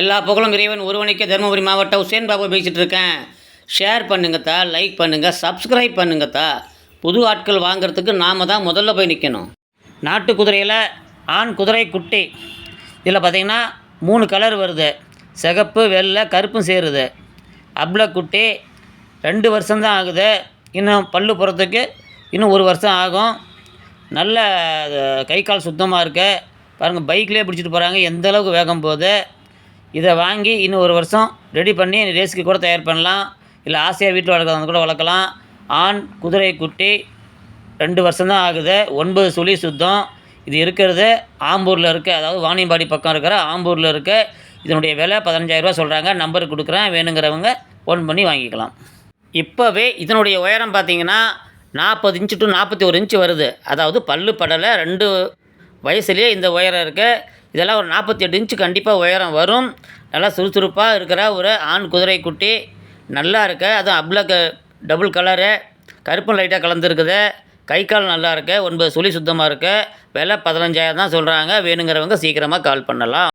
எல்லா புகழும் இறைவன் ஒருவனுக்கே தருமபுரி மாவட்டம் உசேன் பாபு பேசிகிட்டு இருக்கேன். ஷேர் பண்ணுங்கத்தா லைக் பண்ணுங்கள் சப்ஸ்கிரைப் பண்ணுங்கத்தா புது ஆட்கள் வாங்குறதுக்கு நாம் தான் முதல்ல போய் நிற்கணும் நாட்டு குதிரையில் ஆண் குதிரை குட்டி. இதில் பார்த்தீங்கன்னா மூணு கலர் வருது. சிகப்பு வெள்ளை கருப்பும் சேருது. அப்ல குட்டி ரெண்டு வருஷம்தான் ஆகுது. இன்னும் பல்லு போகிறதுக்கு இன்னும் ஒரு வருஷம் ஆகும். நல்ல கை கால் சுத்தமாக இருக்குது பாருங்கள் பைக்லேயே பிடிச்சிட்டு போகிறாங்க எந்த அளவுக்கு வேகம் போகுது. இதை வாங்கி இன்னும் ஒரு வருஷம் ரெடி பண்ணி ரேஸுக்கு கூட தயார் பண்ணலாம். இல்லை ஆசையாக வீட்டில் வளர்க்குறவங்க கூட வளர்க்கலாம். ஆண் குதிரை குட்டி ரெண்டு வருஷம்தான் ஆகுது. ஒன்பது சுழி சுத்தம். இது இருக்கிறது ஆம்பூரில் இருக்க. அதாவது வாணியம்பாடி பக்கம் இருக்கிற ஆம்பூரில் இருக்க. இதனுடைய விலை பதினஞ்சாயிரரூபா சொல்கிறாங்க நம்பர் கொடுக்குறேன். வேணுங்கிறவங்க ஃபோன் பண்ணி வாங்கிக்கலாம். இப்போவே இதனுடைய உயரம் பார்த்தீங்கன்னா நாற்பது இன்ச்சு டு நாற்பத்தி ஒரு இன்ச்சு வருது. அதாவது பல்லு படலை ரெண்டு வயசுலேயே இந்த உயரம் இருக்குது இதெல்லாம் ஒரு நாற்பத்தி எட்டு இன்ச்சு கண்டிப்பாக உயரம் வரும். நல்லா சுறுசுறுப்பாக இருக்கிற ஒரு ஆண் குதிரை குட்டி. நல்லா இருக்க. அதுவும் அப்ள டபுள் கலரு கருப்பும் லைட்டாக கலந்துருக்குது. கை கால் நல்லா இருக்கு. ஒன்பது சுழி சுத்தமாக இருக்குது விலை பதினஞ்சாயிரம் தான் சொல்கிறாங்க வேணுங்கிறவங்க சீக்கிரமாக கால் பண்ணலாம்.